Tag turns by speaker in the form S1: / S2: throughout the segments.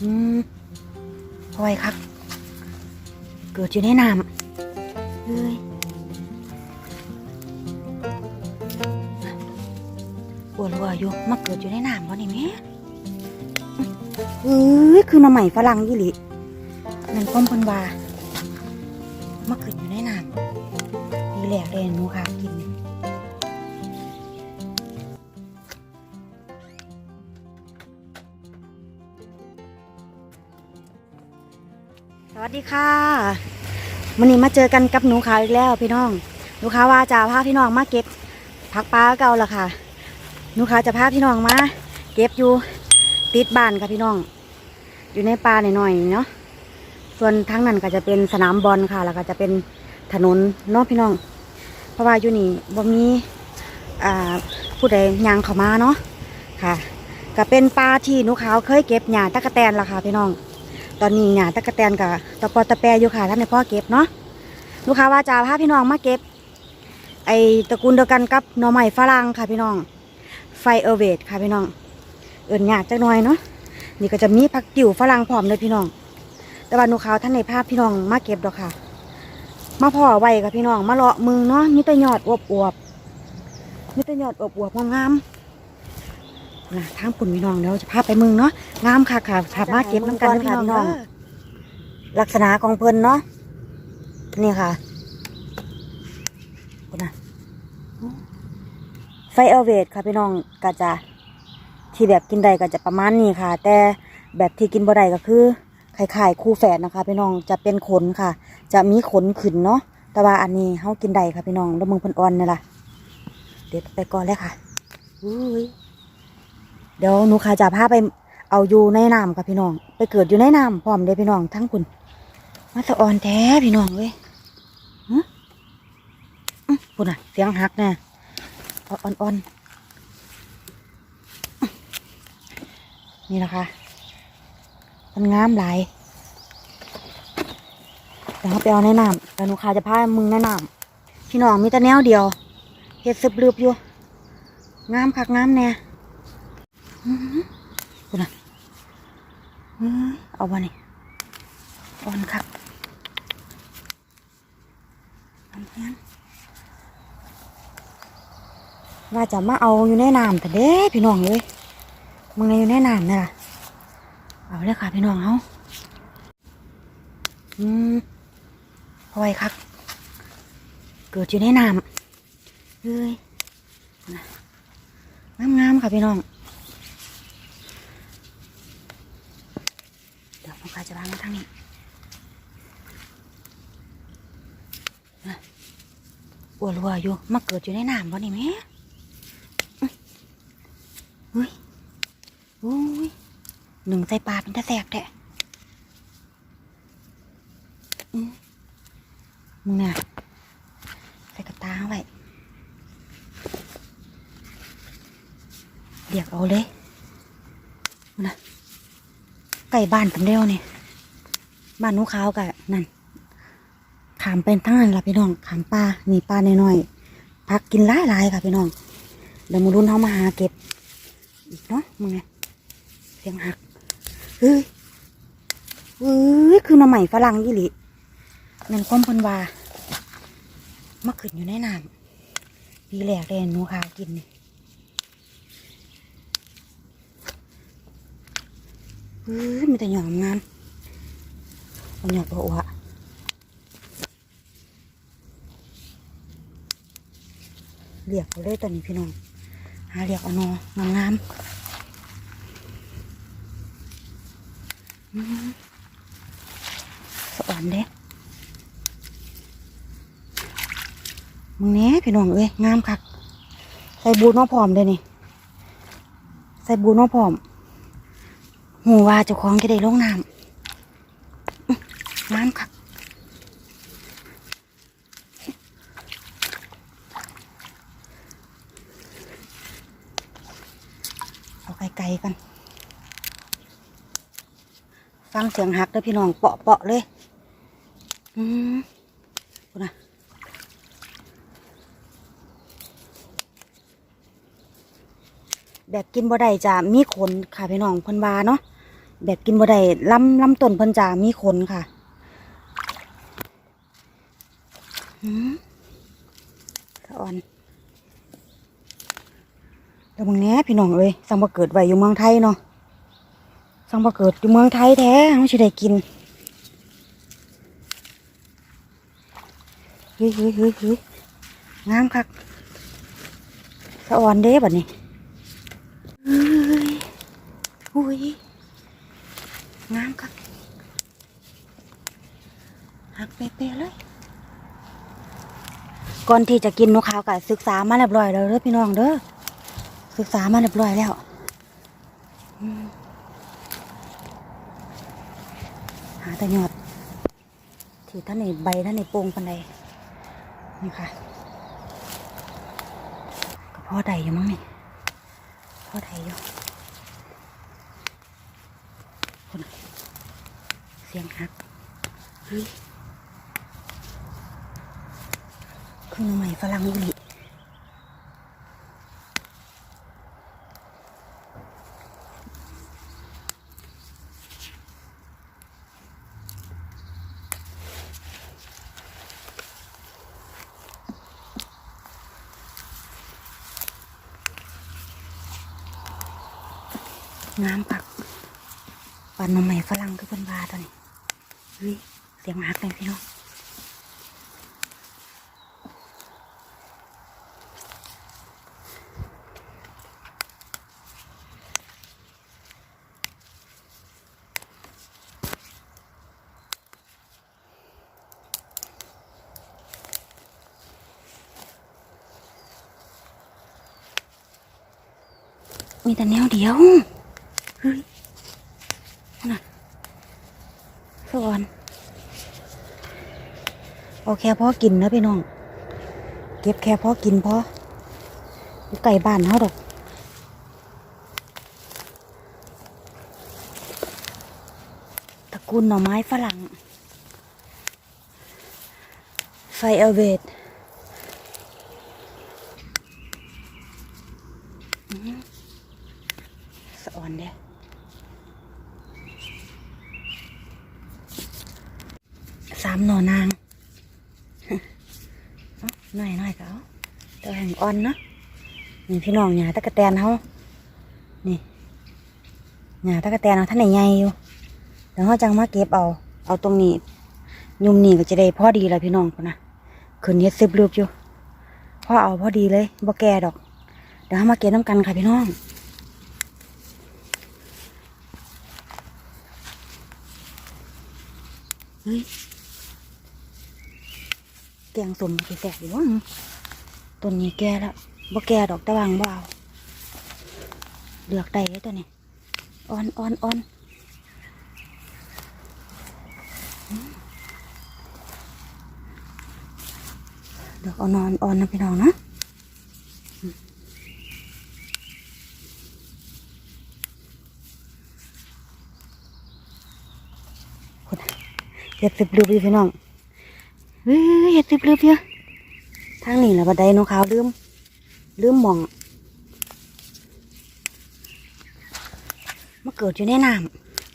S1: อืมพอยครับ เกิดอยู่ในน้ำเฮ้ยปวดหัวอยู่มาเกิดอยู่ในน้ำวะนี่แม่เอ้ยคือหน้ำใหม่ฝรั่งยี่หลินั่นความเพันวามาเกิดอยู่ในน้ำดีแหลกเลยหนูค่ะกิน สวัสดีค่ะวันนี้มาเจอกันกับหนูขาวอีกแล้วพี่น้องหนูขาวว่าจะพาพี่น้องมาเก็บผักปลาเก่าละค่ะหนูขาวจะพาพี่น้องมาเก็บอยู่ติดบ้านค่ะพี่น้อง อยู่ในป่าหน่อยๆเนาะส่วนทั้งนั้นก็จะเป็นสนามบอลค่ะ แล้วก็จะเป็นถนนเนาะพี่น้อง เพราะว่าอยู่นี่บ่มีอ่าผู้ใดยางเข้ามาเนาะค่ะ ก็เป็นปลาที่หนูขาวเคยเก็บหญ้าตะกะแตนละค่ะพี่น้อง ตอนนี้หญ้าตะกะแตนกับตะปอตะแปรอยู่ค่ะท่านในพ่อเก็บเนาะลูกค้าว่าจะพาพี่น้องมาเก็บ ไอตระกูลเดียวกันกับหน่อไม้ฝรั่งค่ะพี่น้อง ไฟเอเวทค่ะพี่น้อง เอิญหยาดจักหน่อยเนาะนี่ก็จะมีผักกิ่วฝรั่งพร้อมเลยพี่น้อง แต่ว่าหนูขาวท่านในภาพพี่น้องมาเก็บดอกค่ะ มาพ่อไว้ค่ะพี่น้องมาเลาะมือเนาะมีแต่ยอดอวบอวบๆมีแต่ยอดอวบอวบๆงามๆ นะทางปุ่นพี่น้องเดี๋ยวจะพาไปมึงเนาะงามค่ะค่ะสามารถเก็บน้ำกันได้พี่น้อง ลักษณะของเพิ่นเนาะนี่ค่ะคุณนะไฟเอลเวทค่ะพี่น้องก็จะที่แบบกินได้ก็จะประมาณนี้ค่ะ แต่แบบที่กินบ่ได้ก็คือไข่ไข่คู่แฝดนะคะพี่น้องจะเป็นขนค่ะ จะมีขนขึ้นเนาะแต่ว่าอันนี้เฮากินได้ค่ะพี่น้องแล้วมึงเพิ่นอ่อนนี่ล่ะเดี๋ยวไปก่อนเลยค่ะอุ้ย เดี๋ยวหนูค่ะจะพาไปเอาอยู่ในน้ำค่ะพี่น้อง ไปเกิดอยู่ในน้ำพร้อมเลยพี่น้องทั้งคุณมาสะออนแท้พี่น้องเว้ยฮะอื้อพุ่นอะเสียงหักแน่อ่อนอ่อนๆนี่นะคะมันงามหลายเดี๋ยวเราไปเอาในน้ำแต่หนูขาจะพามึงในน้ำพี่น้องมีแต่แนวเดียวเฮ็ดซึบลืบอยู่งามคักงามแน่ คุณน่ะเอาบ่นี่อ่อนคักว่าจะมาเอาอยู่ในน้ำแต่เด้พี่น้องเลยมึงในอยู่ในน้ำนี่ล่ะเอาเลยค่ะพี่น้องเขาอืมพอยครับเกิดอยู่ในน้ำเฮ้ยงามๆค่ะพี่น้อง เดี๋ยวน้องกายจะพามาทางนี้อ้วรัวอยู่มาเกิดอยู่ในน้ำวะนี่แม่อุ้ยอุ้ยหนึ่งใส่ปลาเป็นตะแสกแท้มึงเนี่ยใส่กระตาไว้เรียกเอาเลยมึงนะไก่บ้านกันเร็วนี่ บ้านหนูขาวกะนั่นขามเป็นทั้งนั้นล่ะพี่น้องขามปลานี่ปลาน้อยๆพักกินหลายหลายค่ะพี่น้องเดี๋ยวมารุ่นเขามาหาเก็บอีกเนาะมึงไงเสียงหักเฮ้ยเฮ้ยคือหน้ำใหม่ฝรั่งยี่หลิเงินความพันวามาขึ้นอยู่ในน้ำปีแรกเลยหนูค่ะกินนี่เฮ้ยมีแต่หยองงาม อาหยอกวอ้วเรียกเอาเลยตอนนี้พี่น้อง หาเรียกเอานองามงามๆอืมสะอ่อนเด้มึงแน่พี่น้องเอ้ยงามคัก ใส่บูน้องพร้อมเด้นี่ ใส่บูน้องพร้อมหูว่าเจ้าของจะได้ลงน้ำ งามคักเอาไกลๆกัน ฟังเสียงหักเด้อพี่น้องเปาะเปาะๆเลย อืมดูนะแบบกินบ่ได้จะมีขนค่ะพี่น้องเพิ่นว่าเนาะแบบกินบ่ได้ลำลำต้นเพิ่นจะมีขนค่ะหืม สะอ่อนเดี๋ยวมึงแน่พี่น้องเอ้ยสังบ่เกิดไว้อยู่เมืองไทยเนาะสังบ่เกิดอยู่เมืองไทยแท้เขาสิได้กินเฮ้ยเฮ้ยเฮ้ยเฮ้ยงามคักสะอ่อนเด้บัดนี้เฮ้ยอุ้ย งามครับหักเป๊ะๆเลย ก่อนที่จะกินนกขาวก็ศึกษามาเรียบร้อยแล้วเด้อพี่น้องเด้อศึกษามาเรียบร้อยแล้วหาแต่ยอดที่ท่านในใบท่านในโปงปันใดนี่ค่ะก็พ่อใดอยู่มั้งนี่พ่อใดอยู่เสียงฮักเฮ้ยคือ หน่อไม้ฝรั่งอุลิน้ำปักปันหน่อไม้ฝรั่งคือเป็นบาตัวนี้เฮ้ยเสียงฮักเลยพี่น้อง มีแต่แนวเดียวเฮ้ยน่ะสวรรค์เอาแค่พอกินนะพี่น้อง เก็บแค่พอกินพอไก่บ้านเขาดอกตระกูลหน่อไม้ฝรั่ง ไฟเอเวดสะ อ่อนเด้สามหน่อนางหน่อยหน่อยก็เอาตัวแห่งอ่อนเนาะนี่พี่น้องหยาตะกะแตนเขานี่หยาตะกะแตนเขาท่านไหนใหญ่อยู่เดี๋ยวเขาจังมาเก็บเอา เอาตรงนี้ ยุมนี่ก็จะได้พอดีแล้วพี่น้องคนนะคืนนี้ซิบรูปอยู่พอเอาพอดีเลยบ่แก่ดอก เดี๋ยวเขามาเก็บน้ำกันค่ะพี่น้อง เฮ้ย แกงสมสิแสบอยู่วะต้นนี้แก่แล้วบ่แก่ดอกตะวังบ่เอาเลือกได้เลยตัวนี้อ่อนอ่อนอ่อนเดี๋ยวเอานอนอ่อนนะพี่น้องนะอืมคนน่ะ เห็ดสิบลูกอยู่พี่น้องเฮ้ยเห็ดสิบลืบเยอะทางนี้แหละบันไดนกขาวลืมลืมมองมาเกิดอยู่ในน้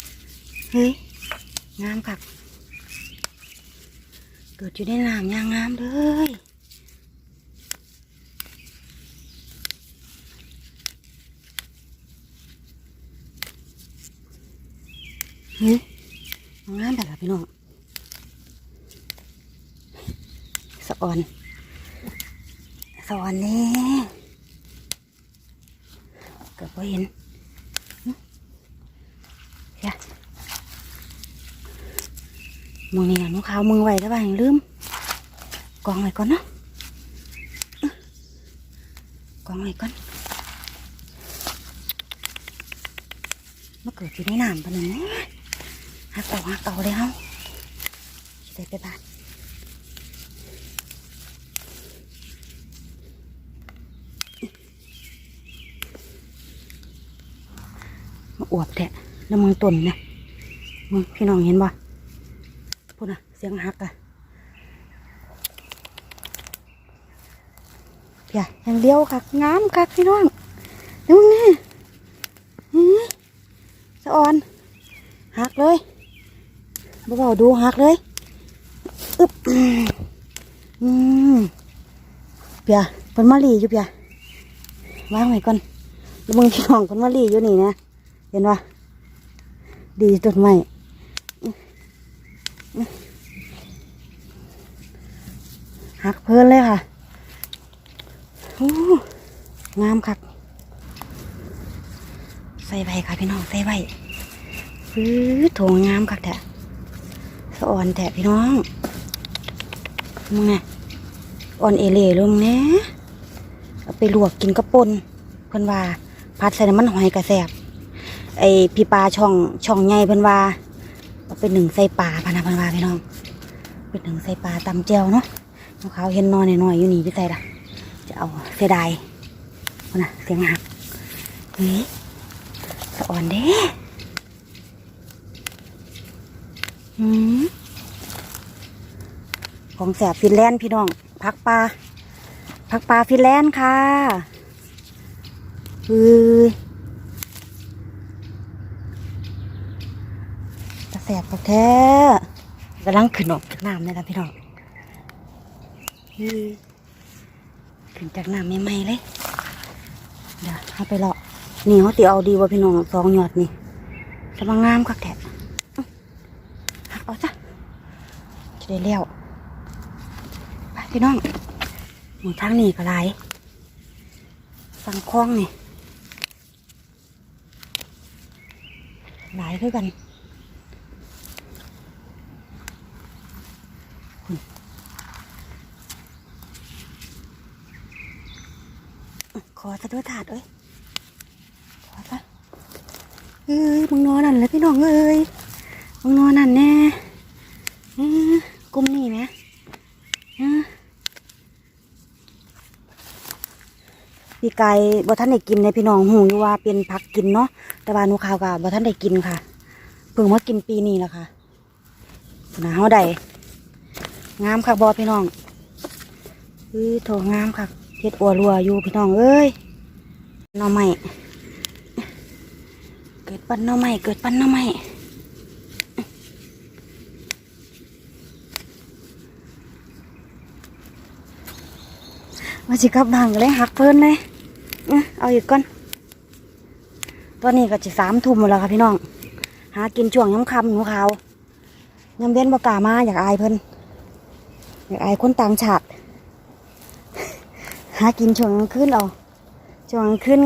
S1: ำเฮ้ยงามคักเกิดอยู่ในน้ำยางงามเลยเฮ้ยงามแต่ละพี่น้อง สะออนสะออนนี่เกือบไ่เห็นเดี๋ยมึงนี่นะน้องขาวมึงไหว้แล้วบ้างลืมกองไว้ก่อนเนาะกองไว้ก่อนมาเกิดอยู่ในน้ำปะเนี่ยหักเต่าหักเต่าเลยเฮาจะได้ไปบ้าน อวบแทะแล้วมึงต้นนะมึงพี่น้องเห็นบ่พูดนะเสียงหักอะเพียอย่างเดียวคักงามคักพี่น้องดูนี่อื้อสะออนเลยเบาๆดูหักเลยอึ๊บอืมเปียเพิ่นมาลีอยู่เปียวางไว้ก่อนแล้วมึงพี่น้องเพิ่นมาลีอยู่นี่นะ เห็นปะดีต้นไม้หักเพลินเลยค่ะงามคักใส่ใบค่ะพี่น้องใส่ใบฟื้อโถงงามคักแท้สะอ่อนแท้พี่น้องมึงไงอ่อนเอเล่ลงแหน่เอาไปลวกกินกระปนเพิ่นว่าพัดใส่น้ำมันหอยกระแสบ ไอพี่ปลาช่องช่องใหญ่เพิ่นว่าเอาไปหนึ่งใส่ปลาพะนะเพิ่นว่าพี่น้องไปหนึ่งใส่ปลาตำเจียวเนาะน้องเขาเห็นนอนหน่อยอยู่นี่พี่ใส่ละจะเอาเสียดายนะเสียงหักเฮ้ยสะอ่อนเด้อืมของแสบฟินแลนด์พี่น้องพักปลาพักปลาฟินแลนด์ค่ะเฮ้ย ตะ แสบแท้กำลังขึ้นออกจากน้ำเลยนะพี่น้องขึ้นจากน้ำใหม่ๆเลย เดี๋ยวเอาไปเลาะนี่เขาตีเอาดีว่าพี่น้องสองหยอดนี่จะมางามคักแท้อื้อหักเอาจ้ะจะได้เลี้ยวไปพี่น้องหมูทางนี่ก็หลายฟังคล้องนี่หลายด้วยกัน ขอสะด้วยถาดเอ้ย ขอซะเอ้ยมึงนอนนั่นเลยพี่น้องเอ้ยมึงนอนนั่นแน่อ้ยกุมนี่ไหมเอ้ยพี่ไก่บ่ท่านได้กินในพี่น้องหูอยู่ว่าเป็นผักกินเนาะแต่ว่านูข่าวกับบ่ท่านได้กินค่ะเพิ่งมากินปีนี้แหละค่ะหนาวใด งามค่ะบอพี่น้องเอ้ยโถงามค่ะเฮ็ดอัวรัวอยู่พี่น้องเอ้ยน่อไม้เกิดปั้นน่อไม้เกิดปั้นน่อไม้มาสิกลับบ้านก็เลยหักเพิ่นเลยเอาอีกก่อน ตอนนี้ก็จะสามทุ่มหมดแล้วค่ะพี่น้อง หากินช่วงย้ำคำหนูขาวยำเว้นบกามาอยากอายเพิ่น อยากอายคนต่างชาติ หากินช่วงกลางคืนเอาช่วงกลางคืน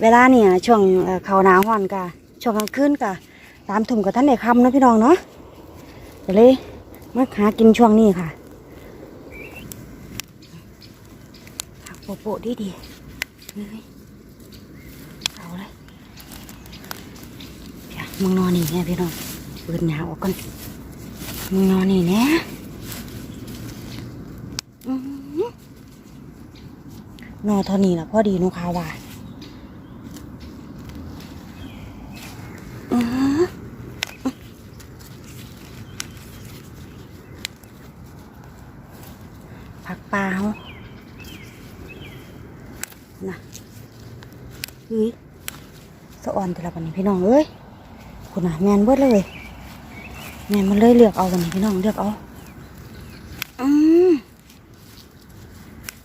S1: เวลาเนี่ยช่วงเขาหนาวห่อนกะช่วงกลางคืนกะตามถุ่มกับท่านในคำนะพี่น้องเนาะก็เลยมาหากินช่วงนี้ค่ะหักโปะโปะดีดีเอาเลยมึงนอนนี่แน่พี่น้องเปิดหนาวออกก่อนมึงนอนนี่แน่อื้อหือ นอนเท่านี้ละพอดีนุคาว่าผักปลาเขาน่ะเฮ้ยสะอ่อนแต่ละวันนี้พี่น้องเอ้ยคุณน่ะแมนเบิดเลยแมนมันเลยเลือกเอาวันนี้พี่น้องเลือกเอาอืม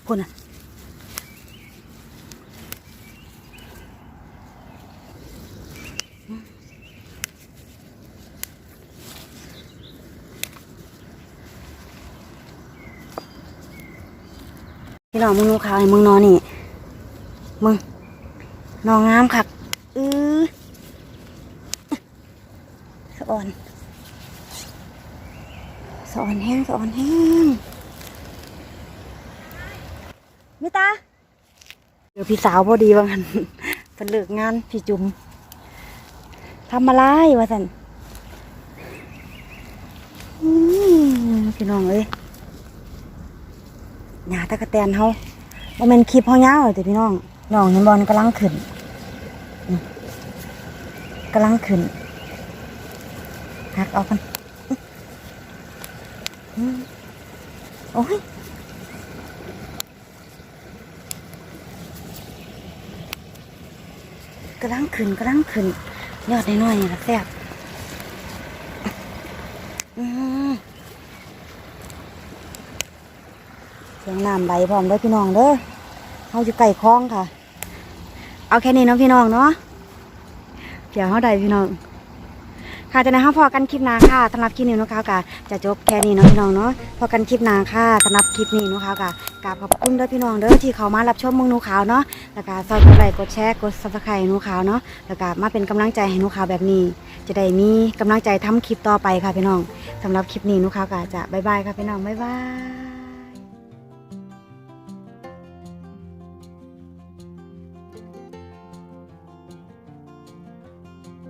S1: คุณน่ะ น้องมึงนูขาวให้มึงนอนนี่ มึงนอนงามคักอือสะอ่อนสะอ่อนแห้งสะอ่อนแห้งมิตาเดี๋ยวพี่สาวพอดีว่างันเป็นเลิกงานพี่จุ๋มทำอะไรวะสันพี่น้องเอ้ย หญ้าตะกะแตนเฮาบ่แม่นคลิปเฮายาวแต่พี่น้องน้องเห็นบอลกำลังขึ้นอืมกำลังขึ้นหักเอากันโอ้ยกำลังขึ้นกำลังขึ้นยอดน้อยๆนี่ละแซ่บ อืมเสียง น้ำไหลพร้อมเด้อพี่น้องเด้อเขาอยู่ใกล้คลองค่ะ เอาแค่นี้เนาะพี่น้องเนาะเดี๋ยวเขาได้พี่น้อง ค่ะจะในห้าพอกันคลิปนาค่ะสำหรับคลิปนี้นุ้าวกะจะจบแค่นี้เนาะพี่น้องเนาะพอกันคลิปนาค่ะสำหรับคลิปนี้นุ้าวกะกราบขอบคุณเด้อพี่น้องเด้อที่เขามารับชมมึงนูขาวเนาะแล้วก็ซอยกดไลค์กดแชร์กดซับสไครต์นูขาวเนาะแล้วก็มาเป็นกำลังใจให้นูขาวแบบนี้ จะได้มีกำลังใจทำคลิปต่อไปค่ะพี่น้องสำหรับคลิปนี้นูขาวกะจะบายบายค่ะพี่น้องบายบาย